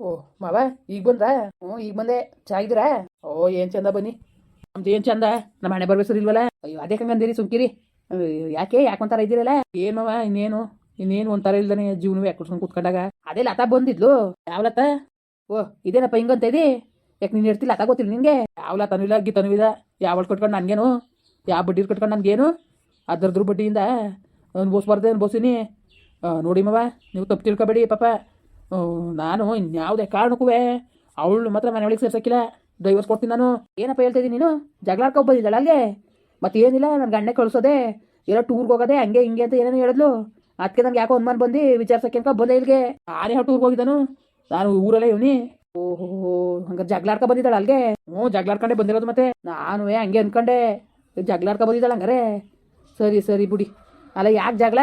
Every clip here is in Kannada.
ಓ, ಮಾವ, ಈಗ ಬಂದ್ರಾ? ಹ್ಞೂ, ಈಗ ಬಂದೆ. ಚೆನ್ನಾಗಿದ್ದೀರಾ ಓ, ಏನು ಚಂದ ಬನ್ನಿ. ನಮ್ದು ಏನು ಚಂದ? ನಮ್ಮ ಹಣೆ ಬರ್ಬೇಕು ಇಲ್ವಲ್ಲ? ಅಯ್ಯೋ, ಅದೇ ಹಂಗಂದಿರಿ ಸುಮ್ಕಿರಿ. ಯಾಕೆ ಯಾಕೆ ಒಂಥರ ಇದ್ದೀರಲ್ಲ? ಏನು ಮಾವ, ಇನ್ನೇನು? ಇನ್ನೇನು ಒಂಥರ ಇಲ್ದಾನೆ ಜೀವನವೇ ಯಾಕೆ ಕುತ್ಕೊಂಡು ಕೂತ್ಕೊಂಡಾಗ? ಅದೇ ಲತಾ ಬಂದಿದ್ಲು. ಯಾವ ಲತಾ? ಓ, ಇದೇನಪ್ಪ ಹಿಂಗಂತ ಇದೆ? ಯಾಕೆ ನೀನು ಇರ್ತಿಲ್ಲ ಲತಾ ಗೊತ್ತಿಲ್ಲ ನಿನಗೆ? ಯಾವ ಲತಾನು ಇಲ್ಲ, ಗೀತನೂ ಇಲ್ಲ. ಯಾವಳು ಕಟ್ಕೊಂಡು ನನಗೇನು? ಯಾವ ಬಡ್ಡಿ ಕಟ್ಕೊಂಡು ನನಗೇನು? ಅದ್ರದ್ರ ಬಡ್ಡಿಯಿಂದ ಅನ್ಬೋಸ್ಬಾರ್ದೆ ಅನ್ಬೋಸಿನಿ ನೋಡಿ ಮವ, ನೀವು ತಪ್ಪು ತಿಳ್ಕೊಬೇಡಿ ಪಾಪ. ನಾನು ಇನ್ಯಾವುದೇ ಕಾರಣಕ್ಕೂ ಅವಳು ಮಾತ್ರ ಮನೆ ಒಳಗೆ ಸೇರ್ಸಕ್ಕಿಲ್ಲ. ಡೈವರ್ಸ್ ಕೊಡ್ತೀನಿ ನಾನು. ಏನಪ್ಪ ಹೇಳ್ತಿದ್ದೀನಿ ನೀನು? ಜಗಳಾಡ್ಕೊ ಆಡ್ಕೊಂಡು ಬಂದಿದ್ದಾಳೆ ಅಲ್ಲಿಗೆ ಮತ್ತೇನಿಲ್ಲ ನನ್ನ ಗಂಡೆ ಕಳಿಸೋದೆ. ಎಲ್ಲ ಟೂರ್ಗೆ ಹೋಗೋದೆ, ಹಂಗೆ ಹಿಂಗೆ ಅಂತ ಏನೇನು ಹೇಳಿದ್ಲು. ಅದಕ್ಕೆ ನನಗೆ ಯಾಕೋ ಅನುಮಾನ ಬಂದು ವಿಚಾರಿಸಕ್ಕೆ ಅಂತ ಬಂದೆ ಇಲ್ಲಿಗೆ. ನಾನೇ ಯಾವ ಟೂರ್ಗೆ ಹೋಗಿದ್ದಾನು. ನಾನು ಊರಲ್ಲೇ ಇವನಿ. ಓಹೋ ಹಂಗಾರೆ ಜಗಳ ಆಡ್ಕೊ ಬಂದಿದ್ದಾಳೆ ಅಲ್ಲಿಗೆ ಹ್ಞೂ ಜಗಳಾಡ್ಕೊಂಡೆ ಬಂದಿರೋದು ಮತ್ತೆ. ನಾನು ಹಂಗೆ ಅನ್ಕೊಂಡೆ. ಜಗಳ ಆಡ್ಕೊ ಬಂದಿದ್ದಾಳೆ ಹಂಗಾರೆ. ಸರಿ ಸರಿ ಬಿಡಿ. ಅಲ್ಲ, ಯಾಕೆ ಜಗಳ?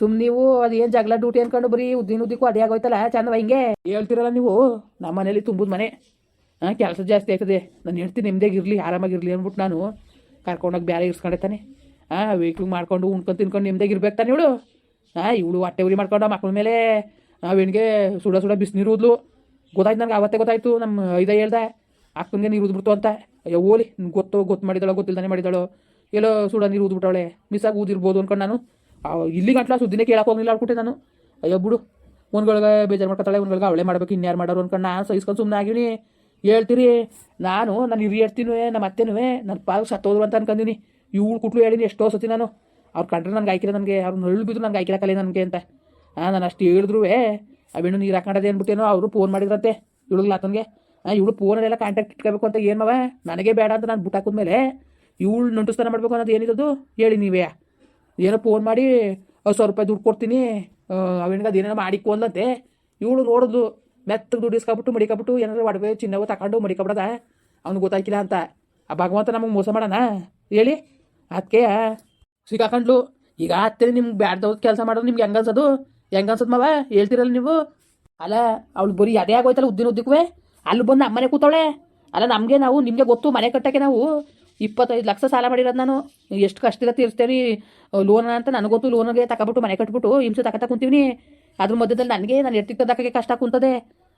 ಸುಮ್ ನೀವು ಅದೇನು ಜಗಳ ಡ್ಯೂಟಿ ಅನ್ಕೊಂಡು ಬರೀ ಉದ್ದಿನ ಉದ್ದಿಕ್ಕೂ ಅದೇ ಆಗೋಯ್ತಲ್ಲ ಚಂದವ ಹಿಂಗೆ ಹೇಳ್ತಿರಲ್ಲ ನೀವು, ನಮ್ಮ ಮನೇಲಿ ತುಂಬುದು ಮನೆ. ಹಾಂ, ಕೆಲಸ ಜಾಸ್ತಿ ಆಯ್ತದೆ. ನಾನು ಹೇಳ್ತೀನಿ ನಿಮ್ದೇಗಿರಲಿ ಆರಾಮಾಗಿರಲಿ ಅಂದ್ಬಿಟ್ಟು ನಾನು. ಕರ್ಕೊಂಡೋಗಿ ಬೇರೆ ಇರ್ಸ್ಕೊಂಡೈತಾನೆ ಹಾಂ ವೆಯ್ಟ್ಲು ಮಾಡ್ಕೊಂಡು ಉಣ್ಕೊಂಡು ತಿನ್ಕೊಂಡು ನಿಮ್ದಾಗಿ ಇರ್ಬೇಕು ತಾನೆ ಇವಳು. ಹಾಂ, ಇವಳು ಹೊಟ್ಟೆ ಉರಿ ಮಾಡ್ಕೊಂಡು ಮಕ್ಕಳ ಮೇಲೆ ನಾವೇನಿಗೆ ಸುಡ ಸುಡ ಬಿಸಿನೀರು ಊದ್ಲು. ಗೊತ್ತಾಯ್ತು ನನಗೆ, ಅವತ್ತೇ ಗೊತ್ತಾಯ್ತು ನಮ್ಮ ಐದ ಹೇಳ್ದೆ. ಅಕ್ಕನಿಗೆ ನೀರು ಊದ್ಬಿಡ್ತು ಅಂತ. ಅಯ್ಯೋ, ಓಲಿ ಗೊತ್ತು ಗೊತ್ತು ಮಾಡಿದಳೋ ಗೊತ್ತಿಲ್ದಾನೆ ಮಾಡಿದಳೋ. ಎಲ್ಲೋ ಸುಡ ನೀರು ಊದ್ಬಿಟ್ಟವಳೆ. ಮಿಸ್ಸಾಗಿ ಊದಿರ್ಬೋದು ಅನ್ಕೊಂಡು ನಾನು. ಆ, ಇಲ್ಲಿ ಗಂಟ್ಲ ಸುದ್ದಿನೇ ಕೇಳಕ್ಕೆ ಹೋಗಿಲ್ಲ ಅನ್ಬಿಟ್ಟೆ ನಾನು. ಅಯ್ಯೋ ಬಿಡು. ಒಂದ್ಗಳಿಗೆ ಬೇಜಾರು ಮಾಡ್ಕೊತಾಳೆ ಒಂದ್ಗಳಿಗೆ ಅವಳೆ ಮಾಡ್ಬೇಕು ಇನ್ಯಾರು ಮಾಡೋರು ಅನ್ಕೊಂಡು ನಾನು ಸಹಿಸ್ಕೊಂಡು ಸುಮ್ಮನೆ ಆಗಿನಿ ಹೇಳ್ತೀರಿ ನಾನು ನಾನು ಹಿರಿ ಹೇಳ್ತೀನೂ ನಮ್ಮ ಅತ್ತೆನೂ ನನ್ನ ಪಾಲು ಸತ್ತೋದ್ರು ಅಂತ ಅನ್ಕೊಂಡಿನಿ ಇವಳು ಕುಟ್ಲು ಹೇಳಿನಿ ಎಷ್ಟೋ ಸತಿ ನಾನು. ಅವ್ರು ಕಂಡ್ರೆ ನನಗೆ ಆಯ್ಕಿಲ್ಲ ನನಗೆ ಅವ್ರು ನಳ್ಳು ಬಿದ್ದು ನನಗೆ ಕಲೆ ನನಗೆ ಅಂತ. ಹಾಂ ನಾನು ಅಷ್ಟು ಹೇಳಿದ್ರು ಅವೇನು ನೀರು ಹಾಕೊಂಡದೆ ಅಂದ್ಬಿಟ್ಟೇನೋ ಅವರು ಫೋನ್ ಮಾಡಿದ್ರಂತೆ. ಇವಳಿಗೆ ಆತನಿಗೆ ಹಾಂ ಇವಳು ಫೋನಲ್ಲೆಲ್ಲ ಕಾಂಟ್ಯಾಕ್ಟ್ ಇಟ್ಕೋಬೇಕು ಅಂತ ಏನು ಮವ? ನನಗೆ ಬೇಡ ಅಂತ ನಾನು ಬುಟ್ ಹಾಕಿದ್ಮೇಲೆ ಇವಳು ನಂಟುಸ್ತಾನ ಮಾಡಬೇಕು ಅನ್ನೋದು ಏನಿರೋದು ಹೇಳಿ ನೀವೇ. ಏನೋ ಫೋನ್ ಮಾಡಿ ಸಾವಿರ ರೂಪಾಯಿ ದುಡ್ಡು ಕೊಡ್ತೀನಿ. ಅವೇನಿಗೆ ಅದೇನೇನೋ ಮಾಡಿಕೊ ಅಂದಂತೆ. ಇವಳು ನೋಡಿದ್ಲು, ಮೆತ್ತಗೆ ದುಡ್ಡು ಇಸ್ಕೊಬಿಟ್ಟು ಮಡಿಕೊಬಿಟ್ಟು ಏನಾದ್ರು ಒಡವೆ ಚಿನ್ನವು ತಗೊಂಡು ಮಡಿಕೊಬಿಡದ ಅವ್ನಿಗೆ ಗೊತ್ತಾಯ್ಕಿಲ್ಲ ಅಂತ. ಆ ಭಗವಂತ ನಮಗೆ ಮೋಸ ಮಾಡೋಣ ಹೇಳಿ. ಅದಕ್ಕೆ ಸಿಕ್ಕಾಕೊಂಡ್ಲು, ಈಗ ಅತ್ತೆ ನಿಮ್ಗೆ ಬ್ಯಾಡ್ದವ್ರು ಕೆಲಸ ಮಾಡೋದು ನಿಮ್ಗೆ ಹೆಂಗೆ ಅನ್ಸೋದು? ಹೆಂಗೆ ಅನ್ಸೋದು ಮಾವ? ಹೇಳ್ತಿರಲ್ಲ ನೀವು? ಅಲ್ಲ, ಅವ್ಳು ಬರೀ ಅದೇ ಆಗೋಯ್ತಲ್ಲ ಉದ್ದಿನ ಉದ್ದಕ್ಕೂ. ಅಲ್ಲಿ ಬಂದು ನಮ್ಮನೆ ಕೂತವಳೆ. ಅಲ್ಲ, ನಮಗೆ ನಾವು, ನಿಮಗೆ ಗೊತ್ತು ಮನೆ ಕಟ್ಟಕ್ಕೆ ನಾವು. ಇಪ್ಪತ್ತೈದು ಲಕ್ಷ ಸಾಲ ಮಾಡಿರೋದು ನಾನು. ಎಷ್ಟು ಕಷ್ಟ ಇರೋ ತೀರಿಸ್ತೇನೆ. ಲೋನ್ ಅಂತ ನನಗೆ ಗೊತ್ತು. ಲೋನಿಗೆ ತಗೊಬಿಟ್ಟು ಮನೆ ಕಟ್ಬಿಟ್ಟು ಹಿಂಸೆ ತಗೊತಾ ಕುಂತೀವಿ ಅದ್ರ ಮಧ್ಯದಲ್ಲಿ ನನಗೆ ನಾನು ಎತ್ತಿದ್ದಕ್ಕೆ ಕಷ್ಟ ಕುಂತದೆ.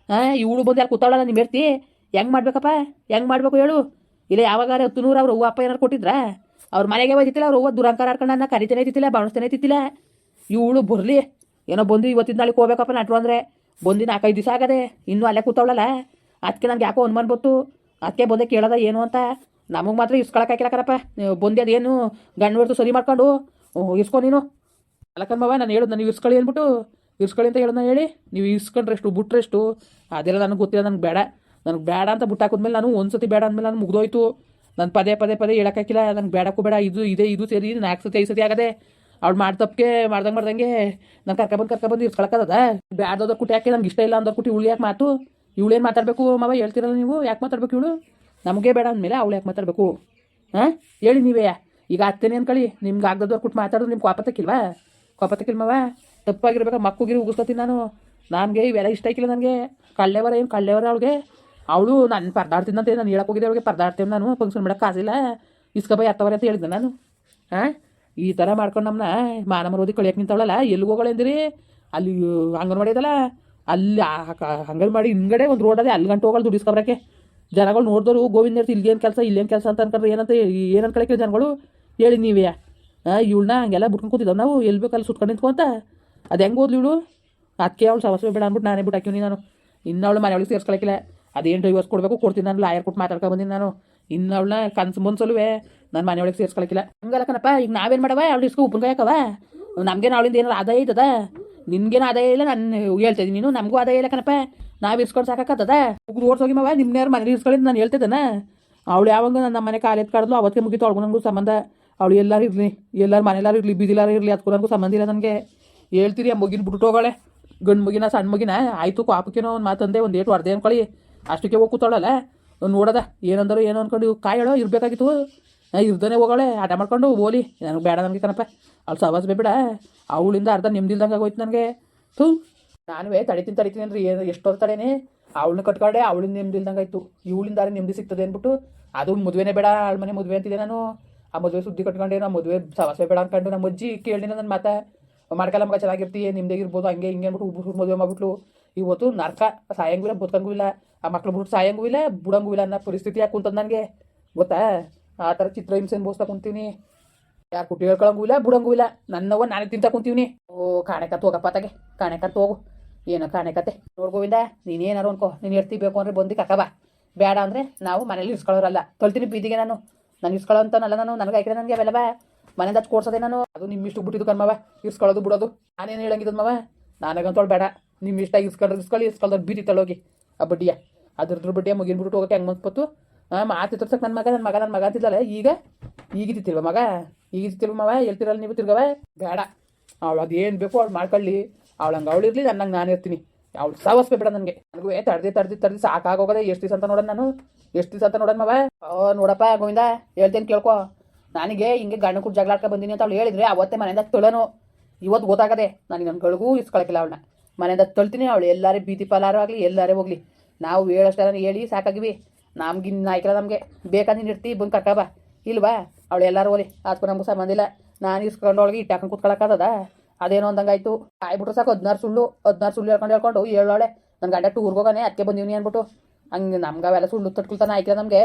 ಹಾಂ ಇವಳು ಬಂದು ಯಾರು ಕೂತಾವಳಲ್ಲ ನಿಮ್ಮ ಎರ್ತಿ ಹೆಂಗೆ ಮಾಡ್ಬೇಕಪ್ಪ? ಹೆಂಗೆ ಮಾಡಬೇಕು ಹೇಳು? ಇಲ್ಲ, ಯಾವಾಗಾರ ಹತ್ತು ನೂರು ಅವ್ರು ಹೂವು ಅಪ್ಪ ಏನಾರು ಕೊಟ್ಟಿದ್ರಾ? ಅವ್ರ ಮನೆಗೆ ಹೋಯ್ತಿಲ್ಲ ಅವ್ರು ಹೂವು ದುರಂಕಾರ ಹಾಕೊಂಡು ನನ್ನ ಕರಿತಾನೆ ತಿತ್ತಿಲ್ಲ ಬಾಣಿಸ್ತೇನೆ ತಿತ್ತಿಲ್ಲ ಇವಳು ಬರಲಿ. ಏನೋ ಬಂದು ಇವತ್ತಿನ ನಾಳೆಗೆ ಹೋಗ್ಬೇಕಪ್ಪ ನಟ್ರು ಅಂದರೆ. ಬಂದು ನಾಲ್ಕೈದು ದಿವಸ ಆಗದೆ. ಇನ್ನೂ ಅಲ್ಲೇ ಕೂತಾವಳಲ್ಲ ಅದಕ್ಕೆ ನನಗೆ ಯಾಕೋ ಅನುಮಾನ ಬಂತು. ಅದಕ್ಕೆ ಬಂದೆ ಕೇಳೋದ ಏನು ಅಂತ. ನಮಗೆ ಮಾತ್ರ ಇಸ್ಕೊಳಕ್ಕಾಗಿಲ್ಲ ಕಣಪ್ಪ. ಬಂದೆ ಅದೇನು ಗಂಡು ಹೊಡೆದು ಸರಿ ಮಾಡ್ಕೊಂಡು ಇಸ್ಕೊ ನೀನು. ಅಲ್ಲಕ್ಕಮ್ಮವ ನಾನು ಹೇಳೋದು ನನಗೆ ಇಸ್ಕೊಳ್ಳಿ ಅಂದ್ಬಿಟ್ಟು, ಇಸ್ಕೊಳ್ಳಿ ಅಂತ ಹೇಳೋಣ ಹೇಳಿ, ನೀವು ಇಸ್ಕೊಂಡ್ರೆಷ್ಟು, ಬಿಟ್ರೆಷ್ಟು, ಅದೆಲ್ಲ ನನಗೆ ಗೊತ್ತಿಲ್ಲ, ನನಗೆ ಬೇಡ. ನನಗೆ ಬೇಡ ಅಂತ ಬಿಟ್ಟು ಹಾಕಿದ್ಮೇಲೆ ನಾನು ಒಂದು ಸತಿ ಬೇಡ ಅಂದಮೇಲೆ ನಾನು ಮುಗ್ದೋಯ್ತು. ನಾನು ಪದೇ ಪದೇ ಪದೇ ಹೇಳೋಕ್ಕಾಗಿಲ್ಲ ನಂಗೆ ಬೇಡಕ್ಕೂ ಬೇಡ, ಇದು ಇದೆ, ಇದು ಸೇರಿ ನಾಲ್ಕು ಸತಿ, ಐದು ಸತಿ ಆಗದೆ. ಅವ್ಳು ಮಾಡಿ ತಪ್ಪಿಗೆ, ಮಾಡ್ದಂಗೆ ಮಾಡ್ದಂಗೆ ನಾನು ಕರ್ಕೊಬಂದು ಕರ್ಕೊಬಂದು ಇಸ್ಕೊಳಕ್ಕದ ಬೇಡದ ಕುಟಿ ಹಾಕಿ ನಂಗೆ ಇಷ್ಟ ಇಲ್ಲ ಅಂದ್ರೆ ಕುಟ್ಟಿ ಉಳಿ ಯಾಕೆ ಮಾತು. ಇವಳೇನು ಮಾತಾಡಬೇಕು ಮಾವ, ಹೇಳ್ತಿರಲ್ಲ ನೀವು, ಯಾಕೆ ಮಾತಾಡ್ಬೇಕು ಇವಳು? ನಮಗೆ ಬೇಡ ಅಂದಮೇಲೆ ಅವಳು ಯಾಕೆ ಮಾತಾಡಬೇಕು? ಹಾಂ? ಹೇಳಿ ನೀವೇ. ಈಗ ಅತ್ತೇನೆ ಅನ್ಕೊಳ್ಳಿ ನಿಮ್ಗೆ ಆಗದವ್ರು ಕೊಟ್ಟು ಮಾತಾಡೋದು ನಿಮ್ಗೆ ಕೋಪತ್ತಕ್ಕಿಲ್ವಾ ಕೋಪತ್ತಕ್ಕಿಲ್ಮವ ತಪ್ಪಾಗಿರ್ಬೇಕು? ಮಕ್ಕಳಿಗೆ ಉಗಿಸ್ಕೊತೀನಿ ನಾನು. ನನಗೆ ಇವೆಲ್ಲ ಇಷ್ಟ ಆಯ್ಕಿಲ್ಲ ನನಗೆ. ಕಳ್ಳೆವರ ಏನು ಕಳ್ಳೆವರ ಅವಳಿಗೆ? ಅವಳು ನಾನು ಪರದಾಡ್ತಿದ್ದಂತೆ ನಾನು ಹೇಳಕ್ಕೆ ಹೋಗಿದ್ದೆ ಅವಳಿಗೆ. ಪರದಾಡ್ತೇವೆ ನಾನು, ಫಂಕ್ಷನ್ ಮಾಡಕ್ಕೆ ಕಾಸಿಲ್ಲ. ಬೈ ಎತ್ತವರೆ ಅಂತ ಹೇಳಿದ್ದೆ ನಾನು. ಹಾಂ? ಈ ಥರ ಮಾಡ್ಕೊಂಡು ನಮ್ಮನ್ನ ಮಾನ ಮರೋದಿ ಕಳಿಯಕ್ಕೆ ನಿಂತವಳಲ್ಲ? ಎಲ್ಲಿಗೆ ಹೋಗೋಳೆ ಅಂದಿರಿ? ಅಲ್ಲಿ, ಅಂಗನವಾಡಿ ಅದಲ್ಲ? ಅಲ್ಲಿ ಅಂಗನವಾಡಿ ಹಿಂಗಡೆ ಒಂದು ರೋಡ್ ಅದೇ. ಅಲ್ಲಿ ಗಂಟೆ ಹೋಗಲ್ಲ ದುಡ್ಡು ಇಸ್ಕೊಬರಕ್ಕೆ ಜನಗಳು ನೋಡಿದವರು ಗೋವಿಂದ ಇಲ್ಲಿ ಏನು ಕೆಲಸ, ಇಲ್ಲೇನು ಕೆಲಸ ಅಂತ ಅನ್ಕೊಂಡ್ರೆ ಏನಂತ ಏನಂತ ಅನ್ಕೊಳಕ್ಕೆ ಜನಗಳು? ಹೇಳಿ ನೀವೇ. ಇವಳನ್ನ ಹಂಗೆಲ್ಲ ಬಿಟ್ಕೊಂಡು ಕೂತಿದ್ದಾವೆ. ನಾವು ಎಲ್ಲಿ ಬೇಕಲ್ಲಿ ಸುತ್ಕೊಂಡು ನಿಂತ್ಕೊಂತ ಅದು ಹೆಂಗೆ ಓದ್ಲಿ ಇವಳು? ಅದಕ್ಕೆ ಅವಳು ಸಮಸ್ಯೆ ಬೇಡ ಅಂದ್ಬಿಟ್ಟು ನಾನೇ ಬಿಟ್ಟು ಹಾಕಿವ್ನಿ ನಾನು. ಇನ್ನು ಅವಳು ಮನೆ ಒಳಗೆ ಸೇರಿಸ್ಕೊಳಕ್ಕಿಲ್ಲ ಅದೇನು ಡ್ರೈವರ್ಸ್ ಕೊಡಬೇಕು ಕೊಡ್ತೀನಿ ನಾನು ಲಾಯರ್ ಕೊಟ್ಟು ಮಾತಾಡ್ಕೊ ಬಂದೀನಿ ನಾನು. ಇನ್ನು ಅವಳನ್ನ ಕನ್ಸು ಮುನ್ಸಲ್ವೇ ನಾನು ಮನೆ ಒಳಗೆ ಸೇರಿಸ್ಕೊಳಕ್ಕಿಲ್ಲ ಹಂಗಲ್ಲ ಕಣಪ್ಪ, ಈಗ ನಾವೇನು ಮಾಡವ? ಅವಳು ಇಸ್ಕೊ ಉಪ್ಪನ್ಕಾಯಿ ಹಾಕವ? ನಮ್ಗೇನು ಅವಳಿಂದ ಏನಾರು ಆದಾಯ ಐತದ ನಿನ್ಗೇನು ಆದಾಯ ಇಲ್ಲ, ನಾನು ಹೇಳ್ತಿದ್ದೀನಿ ನೀನು, ನಮಗೂ ಆದಾಯ ಇಲ್ಲ ಕಣಪ್ಪ. ನಾವು ಇಸ್ಕೊಂಡು ಸಾಕಾಕತ್ತದ? ಉಗ್ರು ಓಡ್ಸೋಗಿ ಮಾವ ನಿಮ್ಮನೇರು ಮನೇಲಿ ಇಸ್ಕೊಳ್ಳಿ ನಾನು ಹೇಳ್ತಿದ್ದಾನ. ಅವಳು ಯಾವಾಗ ನನ್ನ ಮನೆ ಕಾಲು ಕಾಡಲು ಅವತ್ತಿಗೆ ಮುಗಿತು ಅವಳಿಗೂ ನನಗೂ ಸಂಬಂಧ. ಅವಳು ಎಲ್ಲರೂ ಇರಲಿ, ಎಲ್ಲರ ಮನೆಯಲ್ಲಾರು ಇರಲಿ, ಬೀದಿಲಾರು ಇರಲಿ ಅದಕ್ಕೂ ನನಗೂ ಸಂಬಂಧ ಇಲ್ಲ ನನಗೆ. ಹೇಳ್ತೀರಿ, ಆ ಮುಗಿನ ಬಿಟ್ಟು ಹೋಗೋಳೆ. ಗಂಡು ಮುಗಿನ ಸಣ್ಣ ಮುಗಿನ, ಆಯಿತು ಕಾಪಕ್ಕೇನೋ ಒಂದು ಮಾತಂದೆ ಒಂದು ಏಟು ಅರ್ಧ ಅನ್ಕೊಳ್ಳಿ. ಅಷ್ಟಕ್ಕೆ ಹೋಗಿ ಕೂತಾಳಲ್ಲ ನೋಡದ, ಏನಂದರು ಏನೋ ಅಂದ್ಕೊಂಡು ಕಾಯಳೋ ಇರಬೇಕಾಗಿತ್ತು. ಇರ್ದೇ ಹೋಗೋಳೆ, ಆಟ ಮಾಡ್ಕೊಂಡು, ಓಲಿ. ನನಗೆ ಬೇಡ ನನಗೆ ಕಣಪ್ಪ, ಅವ್ಳು ಸವಾಸ ಬೇಡ ಅವಳಿಂದ ಅರ್ಧ ನಿಮ್ದಿಲ್ದಂಗೆ ಆಗೋಯ್ತು ನನಗೆ. ಥೂ. ನಾನುವೇ ತಡಿತೀನಿ ತಡಿತೀನಿ ಅಂದ್ರೆ ಏನು ಎಷ್ಟೊತ್ತು ತಡೇನೆ. ಅವಳನ್ನ ಕಟ್ಕೊಂಡೆ, ಅವಳಿಂದ ನೆಮ್ಮದಿ ಇಲ್ದಂಗೆ ಆಯ್ತು ಇವಳಿಂದ ನೆಮ್ಮದಿ ಸಿಗ್ತದೆ ಅಂದ್ಬಿಟ್ಟು, ಅದು ಮದುವೆನೇ ಬೇಡ ಅವಳ ಮನೆ ಮದುವೆ ಅಂತಿದೆ ನಾನು. ಆ ಮದುವೆ ಸುದ್ದಿ ಕಟ್ಕೊಂಡೆ, ನಾ ಮದುವೆ ಸವಾಸೆ ಬೇಡ ಅನ್ಕೊಂಡು ನಮ್ಮ ಅಜ್ಜಿ ಕೇಳಿನ ನನ್ನ ಮಾತ. ಮಾಡ್ಕಲ್ಲ ಮಗ, ಚೆನ್ನಾಗಿರ್ತೀಯ, ನಿಮ್ದೇ ಇರ್ಬೋದು, ಹಂಗೆ ಹಿಂಗೆ ಅಂದ್ಬಿಟ್ಟು ಉಬ್ಬು ಮದುವೆ ಮಾಡ್ಬಿಟ್ಲು. ಇವತ್ತು ನರ್ಕ, ಸಾಯಂಗೂ ಇಲ್ಲ, ಬದುಕಂಗೂ ಇಲ್ಲ. ಆ ಮಕ್ಳು ಬಿಟ್ಟು ಸಾಯಂಗೂ ಇಲ್ಲ, ಬಿಡಂಗೂ ಇಲ್ಲ ಅನ್ನೋ ಪರಿಸ್ಥಿತಿ ಯಾಕೆ ಕುಂತದ ನನಗೆ? ಗೊತ್ತಾ? ಆ ಥರ ಚಿತ್ರ ಹಿಂಸೆನ ಬೋಸ್ತಾ ಕುಂತೀನಿ. ಯಾರು ಕುಟ್ಟಿ ಹೇಳ್ಕೊಳಂಗೂ ಇಲ್ಲ, ಬಿಡಂಗೂ ಇಲ್ಲ. ನನ್ನವ ನಾನೇ ತಿಂತ ಕುಂತೀವಿ ಓ, ಕಾಣೆಕತ್ ಹೋಗಪ್ಪ ತಗೆ, ಕಾಣೆಕತ್ ಹೋಗು. ಏನೋ ಕಾಣೆಕತ್ತೆ ನೋಡ್ಗೋವಿಂದ ನೀನೇನಾರು ಅನ್ಕೋ. ನೀನು ಎಡ್ತಿ ಬೇಕು ಅಂದ್ರೆ ಬಂದು ಕಕ್ಕ ಬಾ ಬೇಡ ಅಂದರೆ ನಾವು ಮನೇಲಿ ಇಸ್ಕೊಳ್ಳೋರಲ್ಲ ತೊಳ್ತೀನಿ ಬೀದಿಗೆ ನಾನು. ನಾನು ಇಸ್ಕೊಳ್ಳೋ ಅಂತಾನಲ್ಲ ನಾನು. ನನಗೆ ಹಾಕಿದ್ರೆ ನನಗೆ ಅವೆಲ್ಲ ಮನೆಯಿಂದ ಹಚ್ಚಿ ಕೊಡ್ಸೋದೆ ನಾನು? ಅದು ನಿಮ್ಮ ಇಷ್ಟು ಬಿಟ್ಟಿದ್ದು ಕಣ್ಮವ ಇಸ್ಕೊಳ್ಳೋದು ಬಿಡೋದು. ನಾನೇನು ಹೇಳಂಗಿದ್ದು ಮವ? ನನಗಂತೋಳು ಬೇಡ. ನಿಮ್ಮ ಇಷ್ಟ ಇಸ್ಕೊಂಡ್ರೆ ಇಸ್ಕೊಳ್ಳಿ ಇಸ್ಕೊಳ್ದ್ರೆ ಬೀದಿ ತಳೋಗಿ. ಆ ಬಡ್ಡಿಯ. ಅದ್ರದ್ರ ಬಡ್ಡಿಯ ಮುಗಿನ್ಬಿಟ್ಟು ಹೋಗೋಕೆ ಹೆಂಗೆ ಮನ್ಸ್ಪತ್ತು ಮಾತು ತರ್ಸಕ್ಕೆ ನನ್ನ ಮಗ ನನ್ನ ಮಗ ನನ್ನ ಮಗ ಅಂತಿದ್ದಲ್ಲ ಈಗ? ಈಗಿದ್ದಿತ್ತಿಲ್ವ ಮಗ? ಈಗಿದ್ದಿತ್ತಿಲ್ವ ಮವ? ಹೇಳ್ತಿರಲ್ಲ ನೀವು ತಿರ್ಗವ? ಬೇಡ. ಅವಳು ಅದೇನು ಬೇಕು ಅವಳು ಮಾಡ್ಕೊಳ್ಳಿ. ಅವಳು ಹಂಗೆ ಅವಳು ಇರಲಿ ನನ್ನಂಗೆ ನಾನು ಇರ್ತೀನಿ ಅವಳು ಸಾವಸ್ಬೇ ಬೇಡ ನನಗೆ. ನನಗೂ ತಡ್ದಿ ತಡ್ದಿ ತಡ್ದಿ ಸಾಕಾಗೋಗದೆ ಎಷ್ಟು ದಿವಸ ಅಂತ ನೋಡೋಣ ನಾನು? ಎಷ್ಟು ದಿವಸ ಅಂತ ನೋಡೋಣ ಮವ? ಓ, ನೋಡಪ್ಪ, ಗೋವಿಂದ, ಹೇಳ್ತೇನೆ ಕೇಳ್ಕೊ. ನನಗೆ ಹಿಂಗೆ ಗಂಡ ಕೂಡ ಜಗಳ ಬಂದಿನಿ ಅಂತ ಅವಳು ಹೇಳಿದ್ರೆ ಅವತ್ತೇ ಮನೆಯಿಂದ ತೊಳೋನು. ಇವತ್ತು ಗೊತ್ತಾಗದೆ. ನನಗೆ ನನ್ನ ಗಳಿಗೂ ಇಸ್ಕೊಳಕಿಲ್ಲ ಅವಳನ್ನ. ಮನೆಯಿಂದ ತೊಳ್ತೀನಿ, ಅವಳು ಎಲ್ಲಾರೇ ಬೀದಿ ಪಾಲಾರು ಆಗಲಿ, ಎಲ್ಲಾರೇ ಹೋಗ್ಲಿ. ನಾವು ಹೇಳೋಷ್ಟೆಲ್ಲ ಹೇಳಿ, ಸಾಕಾಗಿವಿ. ನಮ್ಗೆ ಇನ್ನು ಆಯ್ಕಲ್ಲ ನಮಗೆ. ಬೇಕಾದ ನೀನು ಇರ್ತಿ, ಬಂದು ಕರ್ಕಬಾ. ಇಲ್ವಾ? ಅವಳು ಎಲ್ಲರೂ ಹೋಲಿ ಅದಕ್ಕೂ ನಮ್ಗೆ ಸಂಬಂಧ ನಾನು ಇಸ್ಕೊಂಡು ಒಳಗೆ ಇಟ್ಟು ಹಾಕೊಂಡು ಕುತ್ಕೊಳಕ್ಕಾಗದ ಅದೇನೋ ಅಂದಂಗಾಯ್ತು ಆಯ್ಬಿಟ್ರು ಸಾಕು, ಹದಿನಾರು ಸುಳ್ಳು ಹದಿನಾರು ಸುಳ್ಳು ಹೇಳ್ಕೊಂಡು ಹೇಳ್ಕೊಂಡು ಹೇಳೋಳೆ ನನ್ನ ಗಂಡ ಟೂರ್ಗೆ ಹೋಗೋನೆ ಅದಕ್ಕೆ ಬಂದಿವಿ ಅಂದ್ಬಿಟ್ಟು. ಹಂಗೆ ನಮ್ಗೆ ಅವೆಲ್ಲ ಸುಳ್ಳು ತಟ್ಕೊಳ್ತಾನೆ ಆಯ್ತು ನಮಗೆ.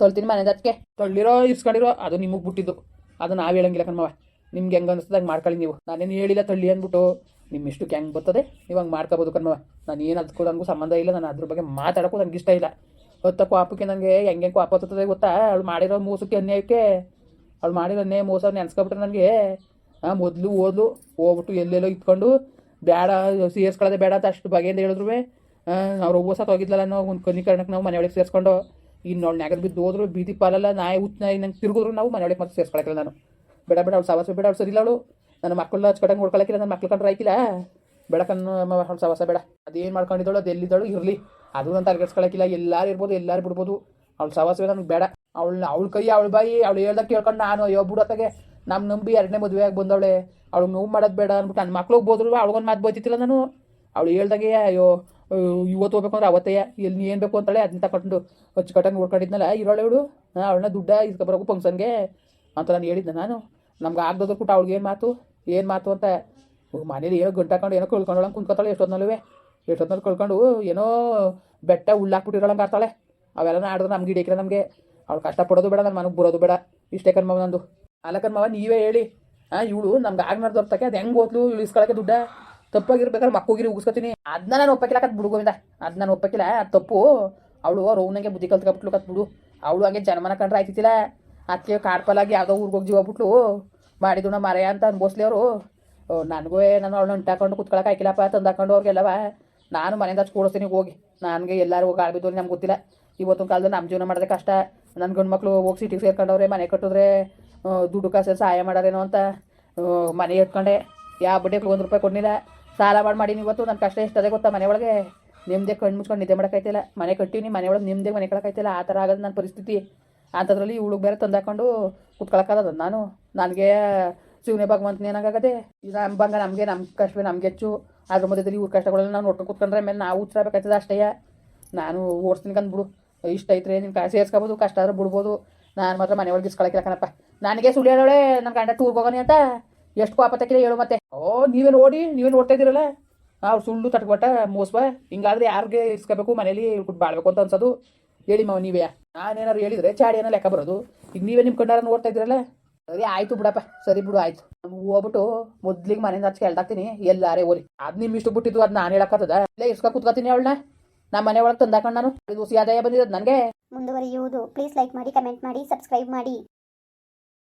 ತೊಳ್ತೀನಿ ಮನೆಯಿಂದ ಅದಕ್ಕೆ ತೊಳ್ಳಿರೋ, ಇಸ್ಕೊಂಡಿರೋ, ಅದು ನಿಮಗೆ ಬಿಟ್ಟಿದ್ದು. ಅದು ನಾವು ಹೇಳಂಗಿಲ್ಲ ಕಣ್ಮವ ನಿಮ್ಗೆ ಹೆಂಗೆ ಅನಿಸ್ತದೆ ಹಂಗೆ ಮಾಡ್ಕೊಳ್ಳಿ ನೀವು. ನಾನೇನು ಹೇಳಿಲ್ಲ ತಳ್ಳಿ ಅಂದ್ಬಿಟ್ಟು. ನಿಮ್ಮ ಇಷ್ಟಕ್ಕೆ ಹೆಂಗೆ ಬರ್ತದೆ, ನೀವು ಹಂಗೆ ಮಾಡ್ಕೋಬೋದು ಕಣ್ಮವ ನಾನು ಏನು ಅದಕ್ಕೂ ನನಗೂ ಸಂಬಂಧ ಇಲ್ಲ, ನಾನು ಅದ್ರ ಬಗ್ಗೆ ಮಾತಾಡೋಕ್ಕೂ ನನಗೆ ಇಷ್ಟ ಇಲ್ಲ. ಹೊತ್ತ ಪಾಪಕ್ಕೆ ನನಗೆ ಹೆಂಗೆ ಕ್ವಾಪ ಹತ್ತುತ್ತದೆ ಗೊತ್ತಾ? ಅವಳು ಮಾಡಿರೋ ಮೋಸಕ್ಕೆ ಅನ್ಯಾಯಕ್ಕೆ, ಅವಳು ಮಾಡಿರೋ ಅನ್ಯಾಯ ಮೋಸ ನೆನ್ಸ್ಕೊಬಿಟ್ರೆ ನನಗೆ ಮೊದಲು ಓದ್ಲು ಹೋಗ್ಬಿಟ್ಟು ಎಲ್ಲೆಲ್ಲೋ ಇಟ್ಕೊಂಡು ಬೇಡ ಸೇರ್ಸ್ಕೊಳ್ಳೋದೇ ಬೇಡ ಅಂತ ಅಷ್ಟು ಬಗೆಯಿಂದ ಹೇಳಿದ್ರು. ಅವ್ರು ಓಸತ್ ಹೋಗಿದ್ಲಲ್ಲ ನಾವು ಒಂದು ಕನಿಕರಣಕ್ಕೆ ನಾವು ಮನೆಯೊಳಗೆ ಸೇರಿಸ್ಕೊಂಡು, ಇನ್ನು ಅವಳು ನಾಗದ ಬಿದ್ದು ಹೋದ್ರು ಬೀದಿ ಪಾಲಲ್ಲ, ನಾಯಿ ಉತ್ ನಾಯಿ ನಂಗೆ ತಿರುಗಿದ್ರು ನಾವು ಮನೆಯೊಳಗೆ ಮತ್ತೆ ಸೇರ್ಸ್ಕೊಳಕಿಲ್ಲ ನಾನು. ಬೇಡ ಬೇಡ, ಅವ್ಳು ಸವಾಸ ಬೇಡ, ಅವಳು ಸರಿಲ್ಲ ಅವಳು. ನನ್ನ ಮಕ್ಕಳು ಹಚ್ಕೊಡಂಗೆ ಹೊಡ್ಕೊಳಕಿಲ್ಲ ನನ್ನ ಮಕ್ಳು ಕಂಡ್ರೆ ಆಯ್ಕಿಲ್ಲ ಬೆಳಕನ್ನು ಅವ್ಳು ಸವಾಸ ಬೇಡ. ಅದೇನು ಮಾಡ್ಕೊಂಡಿದ್ದಳು, ಅದು ಎಲ್ಲಿದ್ದಳು, ಇರಲಿ. ಅದು ನಾನು ತಲೆಗೆಡ್ಸ್ಕೊಳಕಿಲ್ಲ ಎಲ್ಲರೂ ಇರ್ಬೋದು, ಎಲ್ಲರೂ ಬಿಡ್ಬೋದು. ಅವ್ಳು ಸವಾಸವೇ ನನಗೆ ಬೇಡ. ಅವಳು, ಅವಳ ಕೈ, ಅವಳ ಬಾಯಿ, ಅವಳು ಹೇಳ್ದಾಗ ಕೇಳ್ಕೊಂಡು ನಾನು, ಅಯ್ಯೋ, ಬಿಡತ್ತಾಗೆ. ನಮ್ಮ ನಂಬಿ ಎರಡನೇ ಮದುವೆ ಆಗಿ ಬಂದವಳೆ, ಅವಳು ನೋವು ಮಾಡೋದು ಬೇಡ ಅಂದ್ಬಿಟ್ಟು ನನ್ನ ಮಕ್ಳಿಗೆ ಬೋದ್ರು ಅವಳಿಗೊಂದು ಮಾತು ಬೋಯ್ತಿತ್ತಿಲ್ಲ ನಾನು. ಅವಳು ಹೇಳ್ದಾಗೆ, ಅಯ್ಯೋ ಇವತ್ತು ಹೋಗ್ಬೇಕು ಅಂದ್ರೆ ಅವತ್ತೇ, ಎಲ್ಲಿ ಏನು ಬೇಕು ಅಂತಾಳೆ ಅದನ್ನ ತಗೊಂಡು ಅಚ್ಚುಕಟ್ಟಾಗಿ ಓಡ್ಕೊಂಡಿದ್ನಲ್ಲ ಇರೋಳೆ ಇವಳು. ಅವಳನ್ನ ದುಡ್ಡ ಇಸ್ಕೊಬರೋಕು ಫಂಕ್ಷನ್ಗೆ ಅಂತ ನಾನು ಹೇಳಿದ್ದೆ ನಾನು. ನಮ್ಗೆ ಆಗ್ದೋದ್ರ ಕೂಟ ಅವ್ಳಿಗೆ ಏನು ಮಾತು ಏನು ಮಾತು ಅಂತ. ಮನೇಲಿ ಏನೋ ಗಂಟಾಕೊಂಡು ಏನೋ ಕಳ್ಕೊಂಡೊಳಂಗೆ ಕುಂತ್ಕೊತಾಳೆ ಎಷ್ಟೊತ್ತಿನಲ್ಲೂ ಎಷ್ಟೊತ್ತಿನಲ್ಲಿ ಕಳ್ಕೊಂಡು ಏನೋ ಬೆಟ್ಟ ಉಳ್ಳಾಕ್ಬಿಟ್ಟಿರೋಳಂಗೆ ಆಡ್ತಾಳೆ. ಅವೆಲ್ಲ ಆಡಿದ್ರೆ ನಮ್ಗೆ ಹಿಡಿಯಕ್ರೆ ನಮಗೆ. ಅವ್ಳು ಕಷ್ಟಪಡೋದು ಬೇಡ, ನಾನು ಮನೆಗೆ ಬರೋದು ಬೇಡ. ಇಷ್ಟೇ ಕಣ್ಮ ನಂದು. ಅಲ್ಲ ಮಾವ, ನೀವೇ ಹೇಳಿ. ಹಾಂ ಇವಳು ನಮ್ಗೆ ಆಗ್ನಾರ್ದವ್ರತಕ್ಕೆ ಅದು ಹೆಂಗೆ ಓದ್ಲು ಇವಳು ಇಸ್ಕೊಳಕ್ಕೆ ದುಡ್ಡ? ತಪ್ಪಾಗಿರ್ಬೇಕಾದ್ರೆ ಮಕ್ಕೋಗಿರಿ, ಉಗಿಸ್ಕೊತೀನಿ. ಅದನ್ನ ನಾನು ಒಪ್ಪಕ್ಕಿಲ್ಲ ಕತ್ ಬಿಡುಗೋವಿಂದ ಅದ್ ಅದನ್ನ ನಾನು ಒಪ್ಪಕ್ಕಿಲ್ಲ ಆ ತಪ್ಪು. ಅವಳು ರೌನಂಗೆ ಬುದ್ಧಿ ಕಲ್ತ್ಕೊಬಿಟ್ಲು ಕತ್ ಬಿಡು. ಅವಳು ಹಂಗೆ ಜನ್ಮನ ಕಂಡ್ರೆ ಆಯ್ತಿತ್ತಿಲ್ಲ. ಅದಕ್ಕೆ ಕಾರ್ಪಲಾಗಿ ಯಾವುದೋ ಊರಿಗೆ ಹೋಗಿ ಜೀವ ಬಿಟ್ಲು. ಮಾಡಿದ್ದು ನಮ್ಮ ಮರೆಯ ಅಂತ ಅನ್ಬೋಸ್ಲಿ ಅವರು. ನನಗೂ ನಾನು ಅವಳನ್ನ ಉಂಟಾಕೊಂಡು ಕುತ್ಕೊಳಕ್ಕೆ ಆಯ್ಕಿಲ್ಲಪ್ಪ, ತಂದಾಕೊಂಡು ಅವ್ರಿಗೆಲ್ಲವ. ನಾನು ಮನೆಯಿಂದ ಹಚ್ಚಿ ಕೂಡಿಸ್ತೀನಿ, ಹೋಗಿ. ನನಗೆ ಎಲ್ಲರೂ ಹೋಗಿ ಆಳ್ಬಿದ್ದು ನಮ್ಗೆ ಗೊತ್ತಿಲ್ಲ. ಇವತ್ತಿನ ಕಾಲದಲ್ಲಿ ನಮ್ಮ ಜೀವನ ಮಾಡೋದಕ್ಕೆ ಕಷ್ಟ. ನನ್ನ ಗಂಡು ಮಕ್ಕಳು ಹೋಗಿ ಸಿಟಿಗೆ ಸೇರ್ಕೊಂಡವ್ರೆ, ಮನೆ ಕಟ್ಟಿದ್ರೆ ದುಡ್ಡು ಕಾಸು ಸಹಾಯ ಮಾಡಾರೇನೋ ಅಂತ ಮನೆ ಎತ್ಕೊಂಡೆ. ಯಾವ ಬಡ್ಡಿಗೆ ಒಂದು ರೂಪಾಯಿ ಕೊಡಲಿಲ್ಲ. ಸಾಲ ಮಾಡಿ ಮಾಡೀನಿ ಇವತ್ತು ನನ್ನ ಕಷ್ಟ ಎಷ್ಟದೆ ಗೊತ್ತಾ ಮನೆ ಒಳಗೆ? ನಿಮ್ಮದೇ ಕಣ್ಣು ಮುಚ್ಕೊಂಡು ನಿದ್ದೆ ಮಾಡೋಕ್ಕಾಯ್ತಿಲ್ಲ ಮನೆ ಕಟ್ಟೀನಿ ಮನೆ ಒಳಗೆ ನಿಮ್ಮದೇ ಮನೆ ಕಳಕಾಯ್ತಿಲ್ಲ ಆ ಥರ ಆಗೋದು ನನ್ನ ಪರಿಸ್ಥಿತಿ. ಅಂಥದ್ರಲ್ಲಿ ಇವಳಿಗೆ ಬೇರೆ ತಂದಾಕೊಂಡು ಕುತ್ಕೊಳಕ್ಕಾಗದ ನಾನು. ನನಗೆ ಶಿವನೇ ಭಗವಂತನ ಏನಾಗದೆ ನಮ್ಮ ಬಂಗ ನಮಗೆ ನಮ್ಮ ಕಷ್ಟವೇ ನಮ್ಗೆ ಹೆಚ್ಚು. ಅದ್ರ ಮಧ್ಯದಲ್ಲಿ ಇವ್ರ ಕಷ್ಟಗಳನ್ನ ನಾವು ನೋಡ್ಕೊಂಡು ಕುತ್ಕೊಂಡ್ರೆ ಮೇಲೆ ನಾವು ಉಚ್ಚರಬೇಕಾಗ್ತದೆ ಅಷ್ಟೇ. ನಾನು ಓಡಿಸ್ತೀನಿ ಕಂದ್ಬಿಡು. ಇಷ್ಟ ಐತ್ರಿ ನಿನ್ನ ಸೇರ್ಸ್ಕೊಬೋದು, ಕಷ್ಟ ಆದ್ರೆ ಬಿಡ್ಬೋದು. ನಾನು ಮಾತ್ರ ಮನೆ ಒಳಗೆ ಇಸ್ಕೊಳಕಿಲ್ಲ ಕಣಪ್ಪ. ನನಗೆ ಸುಳ್ಳು ಹೇಳೋಳೆ ನನ್ನ ಗಂಡ ಟೂರ್ ಹೋಗೋಣ ಅಂತ ಎಷ್ಟು ಕೋಪ ತಕ್ಕಿಲ್ಲ ಹೇಳು ಮತ್ತೆ. ಓ, ನೀವೇ ನೋಡಿ, ನೀವೇ ನೋಡ್ತಾ ಇದ್ದೀರಲ್ಲ ಅವ್ರು ಸುಳ್ಳು ತಟ್ಕೊಟ್ಟ ಮೋಸ್ವ ಹಿಂಗಾದ್ರೆ ಯಾರಿಗೆ ಇಸ್ಕೋಬೇಕು ಮನೇಲಿ ಬಾಳ್ಬೇಕು ಅಂತ ಅನ್ಸೋದು. ಹೇಳಿ ಮಾವ, ನೀವೇ. ನಾನೇನಾರು ಹೇಳಿದ್ರೆ ಚಾಡಿ ಏನೋ ಲೆಕ್ಕ ಬರೋದು. ಈಗ ನೀವೇ ನಿಮ್ಮ ಕಣ್ಣಾರ ನೋಡ್ತಾ ಇದ್ದೀರಲ್ಲ ಸರಿ, ಆಯ್ತು ಬಿಡಪ್ಪ. ಸರಿ ಬಿಡು, ಆಯ್ತು. ಹೋಗ್ಬಿಟ್ಟು ಮೊದ್ಲಿಗೆ ಮನೆಯಿಂದ ಹಚ್ಚಿ ಕೇಳ್ದಾಕ್ತೀನಿ. ಎಲ್ಲಾರೇ ಓಲಿ ಅದು ನಿಮ್ಮ ಇಷ್ಟು ಬಿಟ್ಟಿದ್ದು, ಅದು ನಾನು ಹೇಳಕ್ಕತ್ತದ ಇಲ್ಲೇ ಇಸ್ಕೊ ಕುತ್ಕೋತೀನಿ ಅವಳನ್ನ. ನಮ್ಮ ಮನೆ ಒಳಗೆ ತಂದಾಕೊಂಡು ನಾನು. ಇದು ಆದಾಯ ಬಂದಿದ್ದು ನನಗೆ. ಮುಂದುವರಿಯುವುದು. ಪ್ಲೀಸ್ ಲೈಕ್ ಮಾಡಿ ಕಮೆಂಟ್ ಮಾಡಿ ಸಬ್ಸ್ಕ್ರೈಬ್ ಮಾಡಿ.